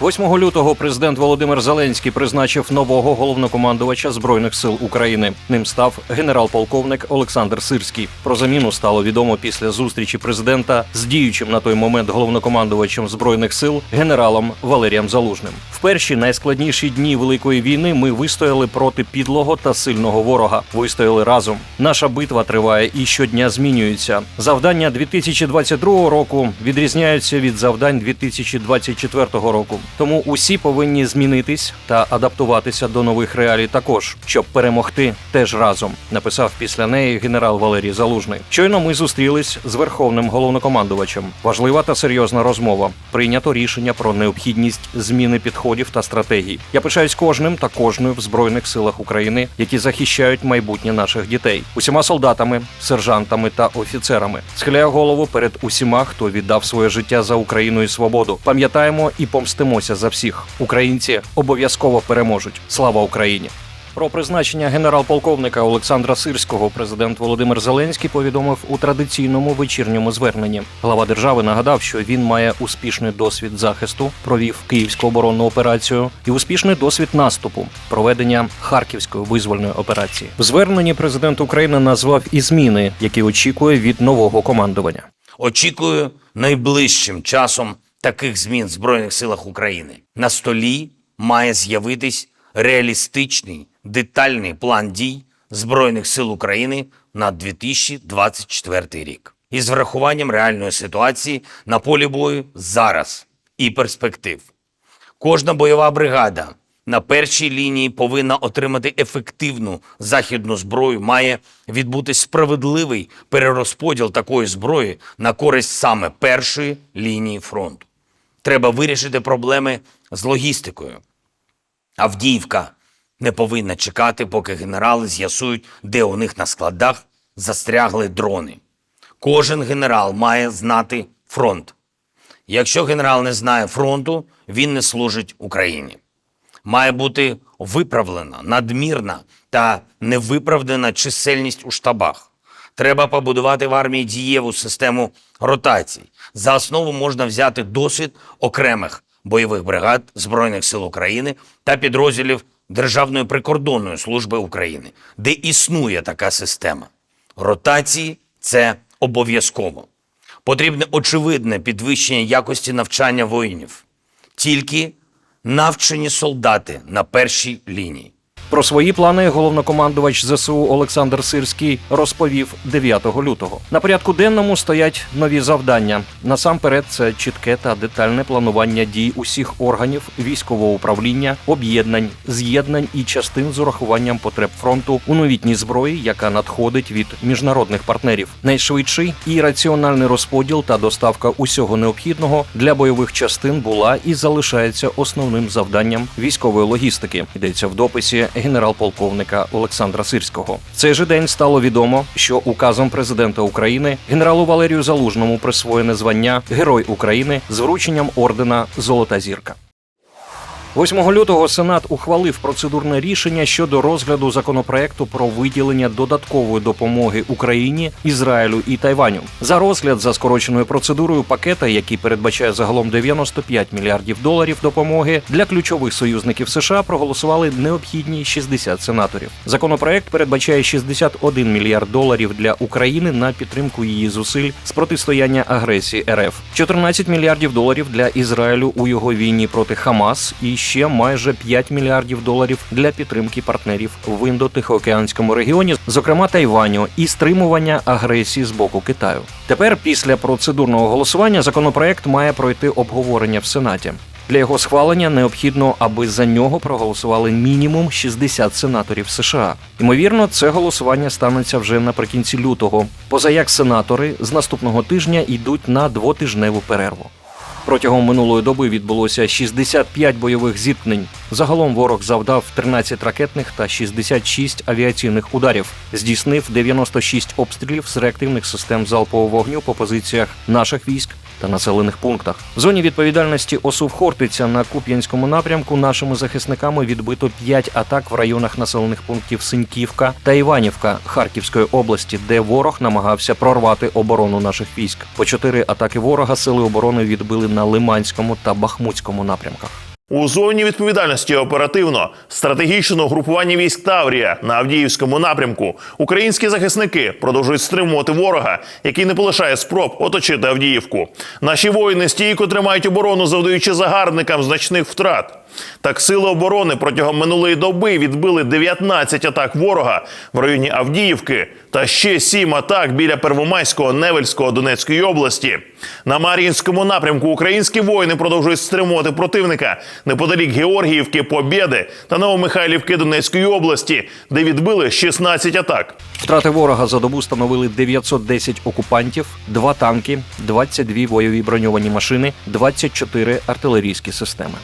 8 лютого президент Володимир Зеленський призначив нового головнокомандувача збройних сил України. Ним став генерал-полковник Олександр Сирський. Про заміну стало відомо після зустрічі президента з діючим на той момент головнокомандувачем збройних сил генералом Валерієм Залужним. В перші найскладніші дні великої війни ми вистояли проти підлого та сильного ворога. Вистояли разом. Наша битва триває і щодня змінюється. Завдання 2022 року відрізняються від завдань 2024 року. Тому усі повинні змінитись та адаптуватися до нових реалій також, щоб перемогти теж разом. Написав після неї генерал Валерій Залужний. Щойно ми зустрілись з верховним головнокомандувачем. Важлива та серйозна розмова. Прийнято рішення про необхідність зміни підходів та стратегій. Я пишаюсь кожним та кожною в збройних силах України, які захищають майбутнє наших дітей, усіма солдатами, сержантами та офіцерами. Схиляю голову перед усіма, хто віддав своє життя за Україну і свободу. Пам'ятаємо і помстимося за всіх. Українці обов'язково переможуть. Слава Україні! Про призначення генерал-полковника Олександра Сирського президент Володимир Зеленський повідомив у традиційному вечірньому зверненні. Глава держави нагадав, що він має успішний досвід захисту, провів київську оборонну операцію і успішний досвід наступу, проведення харківської визвольної операції. В зверненні президент України назвав і зміни, які очікує від нового командування. Очікую найближчим часом таких змін в Збройних силах України. На столі має з'явитись реалістичний детальний план дій Збройних сил України на 2024 рік із врахуванням реальної ситуації на полі бою зараз і перспектив. Кожна бойова бригада на першій лінії повинна отримати ефективну західну зброю. Має відбутись справедливий перерозподіл такої зброї на користь саме першої лінії фронту. Треба вирішити проблеми з логістикою. Авдіївка не повинна чекати, поки генерали з'ясують, де у них на складах застрягли дрони. Кожен генерал має знати фронт. Якщо генерал не знає фронту, він не служить Україні. Має бути виправлена надмірна та невиправдана чисельність у штабах. Треба побудувати в армії дієву систему ротацій. За основу можна взяти досвід окремих бойових бригад Збройних сил України та підрозділів Державної прикордонної служби України, де існує така система. Ротації це обов'язково. Потрібне очевидне підвищення якості навчання воїнів. Тільки навчені солдати на першій лінії. Про свої плани головнокомандувач ЗСУ Олександр Сирський розповів 9 лютого. На порядку денному стоять нові завдання. Насамперед, це чітке та детальне планування дій усіх органів військового управління, об'єднань, з'єднань і частин з урахуванням потреб фронту у новітній зброї, яка надходить від міжнародних партнерів. Найшвидший і раціональний розподіл та доставка усього необхідного для бойових частин була і залишається основним завданням військової логістики. Йдеться в дописі генерал-полковника Олександра Сирського. В цей же день стало відомо, що указом президента України генералу Валерію Залужному присвоєне звання Герой України з врученням ордена Золота зірка. 8 лютого Сенат ухвалив процедурне рішення щодо розгляду законопроекту про виділення додаткової допомоги Україні, Ізраїлю і Тайваню. За розгляд за скороченою процедурою пакета, який передбачає загалом 95 мільярдів доларів допомоги для ключових союзників США, проголосували необхідні 60 сенаторів. Законопроект передбачає 61 мільярд доларів для України на підтримку її зусиль з протистояння агресії РФ, 14 мільярдів доларів для Ізраїлю у його війні проти Хамас і ще майже 5 мільярдів доларів для підтримки партнерів в індо-тихоокеанському регіоні, зокрема Тайваню, і стримування агресії з боку Китаю. Тепер, після процедурного голосування, законопроект має пройти обговорення в Сенаті. Для його схвалення необхідно, аби за нього проголосували мінімум 60 сенаторів США. Ймовірно, це голосування станеться вже наприкінці лютого. Поза як сенатори з наступного тижня йдуть на двотижневу перерву. Протягом минулої доби відбулося 65 бойових зіткнень. Загалом ворог завдав 13 ракетних та 66 авіаційних ударів, здійснив 96 обстрілів з реактивних систем залпового вогню по позиціях наших військ та населених пунктах. В зоні відповідальності ОСУВ Хортиця на Куп'янському напрямку нашими захисниками відбито 5 атак в районах населених пунктів Синьківка та Іванівка Харківської області, де ворог намагався прорвати оборону наших військ. По чотири атаки ворога сили оборони відбили на Лиманському та Бахмутському напрямках. У зоні відповідальності оперативно стратегічного групування військ Таврія на Авдіївському напрямку українські захисники продовжують стримувати ворога, який не полишає спроб оточити Авдіївку. Наші воїни стійко тримають оборону, завдаючи загарбникам значних втрат. Так, сили оборони протягом минулої доби відбили 19 атак ворога в районі Авдіївки та ще 7 атак біля Первомайського, Невельського Донецької області. На Мар'їнському напрямку українські воїни продовжують стримувати противника неподалік Георгіївки, Побєди та Новомихайлівки Донецької області, де відбили 16 атак. Втрати ворога за добу становили 910 окупантів, 2 танки, 22 бойові броньовані машини, 24 артилерійські системи.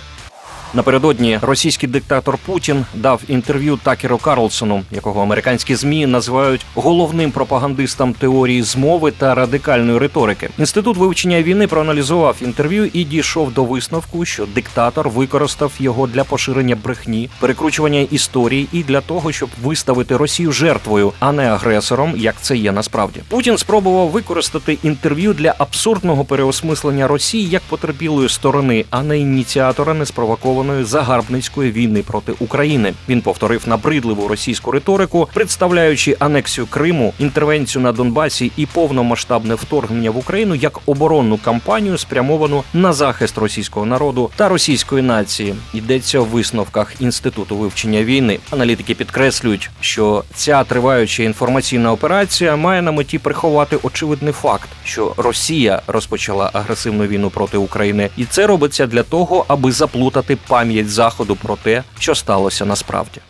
Напередодні російський диктатор Путін дав інтерв'ю Такеру Карлсону, якого американські змі називають головним пропагандистом теорії змови та радикальної риторики. Інститут вивчення війни проаналізував інтерв'ю і дійшов до висновку, що диктатор використав його для поширення брехні, перекручування історії і для того, щоб виставити Росію жертвою, а не агресором, як це є насправді. Путін спробував використати інтерв'ю для абсурдного переосмислення Росії як потерпілої сторони, а не ініціатора неспровокованої загарбницької війни проти України. Він повторив набридливу російську риторику, представляючи анексію Криму, інтервенцію на Донбасі і повномасштабне вторгнення в Україну як оборонну кампанію, спрямовану на захист російського народу та російської нації. Йдеться в висновках інституту вивчення війни. Аналітики підкреслюють, що ця триваюча інформаційна операція має на меті приховати очевидний факт, що Росія розпочала агресивну війну проти України, і це робиться для того, аби заплутати пам'ять заходу про те, що сталося насправді.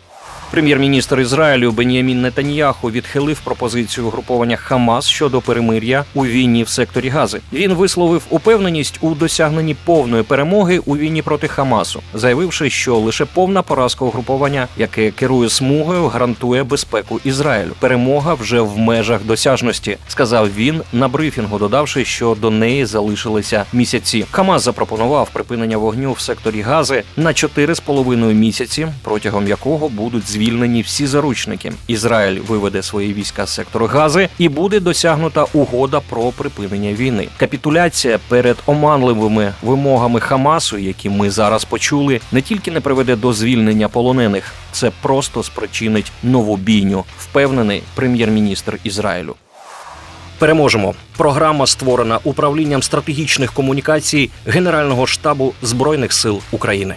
Прем'єр-міністр Ізраїлю Бен'ямін Нетаньяху відхилив пропозицію угруповання Хамас щодо перемир'я у війні в секторі Гази. Він висловив упевненість у досягненні повної перемоги у війні проти Хамасу, заявивши, що лише повна поразка угруповання, яке керує смугою, гарантує безпеку Ізраїлю. Перемога вже в межах досяжності, сказав він на брифінгу, додавши, що до неї залишилися місяці. Хамас запропонував припинення вогню в секторі Гази на 4,5 місяці, протягом якого будуть звільнені всі заручники. Ізраїль виведе свої війська з сектору Гази і буде досягнута угода про припинення війни. Капітуляція перед оманливими вимогами Хамасу, які ми зараз почули, не тільки не приведе до звільнення полонених, це просто спричинить нову бійню, впевнений прем'єр-міністр Ізраїлю. Переможемо. Програма створена управлінням стратегічних комунікацій Генерального штабу Збройних сил України.